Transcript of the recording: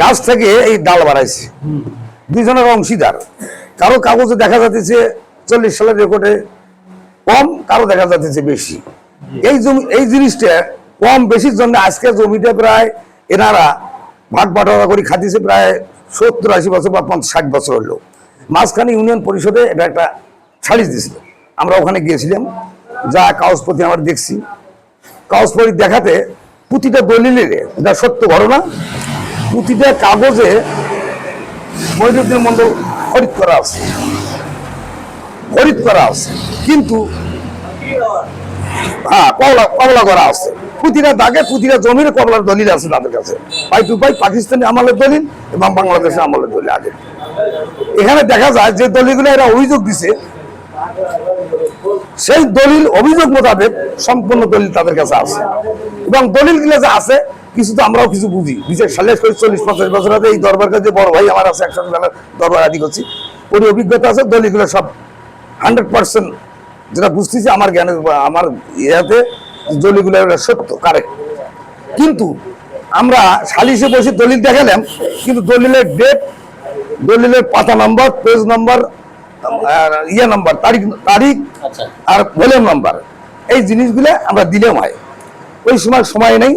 গাছ থেকে এই ডাল বাড়াইছে। দুইজনের অংশীদার। কারও কাগজে দেখা যাচ্ছে চল্লিশ সালের রেকর্ডে কম কারও দেখা যাচ্ছে বেশি। এই জমি এই জিনিসটা কম বেশির জন্য আজকে জমিটা প্রায় এনারা ভাগ বাটোয়ারা করে খাতিছে প্রায় সত্তর আশি বছর বা পঞ্চাশ ষাট বছর হলো। মাঝখানে ইউনিয়ন পরিষদে এটা একটা ছাড়িয়ে দিয়েছিল। আমরা ওখানে গিয়েছিলাম যা কাগজপতি আমরা দেখছি। কাগজপতি দেখাতে প্রতিটা দলিলের এটা সত্য ঘটনা প্রতিটা কাগজে মহিনুদ্দিন মন্ডল খরিদ করা আছে। খরিদ করা আছে। কিন্তু হ্যাঁ কমলা কমলা করা আছে। প্রতিটা দাগে প্রতিটা জমির কমলার দলিল আছে তাদের কাছে। পাই টু পাই পাকিস্তানি আমলের দলিল এবং বাংলাদেশের আমলের দলিল আগে। এখানে দেখা যায় যে দলিলগুলো এরা অভিযোগ দিছে, সেই দলিল অভিযোগ মোতাবেক সম্পূর্ণ দলিল তাদের কাছে আছে। এবং দলিলগুলো যে আছে কিছু তো আমরাও কিছু বুঝি। বিশেষ সালে চল্লিশ পঞ্চাশ বছর আগে এই দরবার কাছে বড় ভাই আমার আছে একসাথে বেলা দরবার আদি করছি ওর অভিজ্ঞতা আছে দলিলগুলো সব হান্ড্রেড পার্সেন্ট যেটা বুঝতেছি আমার জ্ঞানের আমার ইয়াতে দলিলগুলো এগুলো সত্য কারেক্ট কিন্তু আমরা সালিশে বসে দলিল দেখালাম কিন্তু দলিলের ডেট দলিলের পাতা নম্বর পেজ নম্বর ইয়ে নম্বর তারিখ তারিখ আচ্ছা। আর ভলিউম নাম্বার এই জিনিসগুলো আমরা দিলেও হয়। ওই সময় সময় নেই।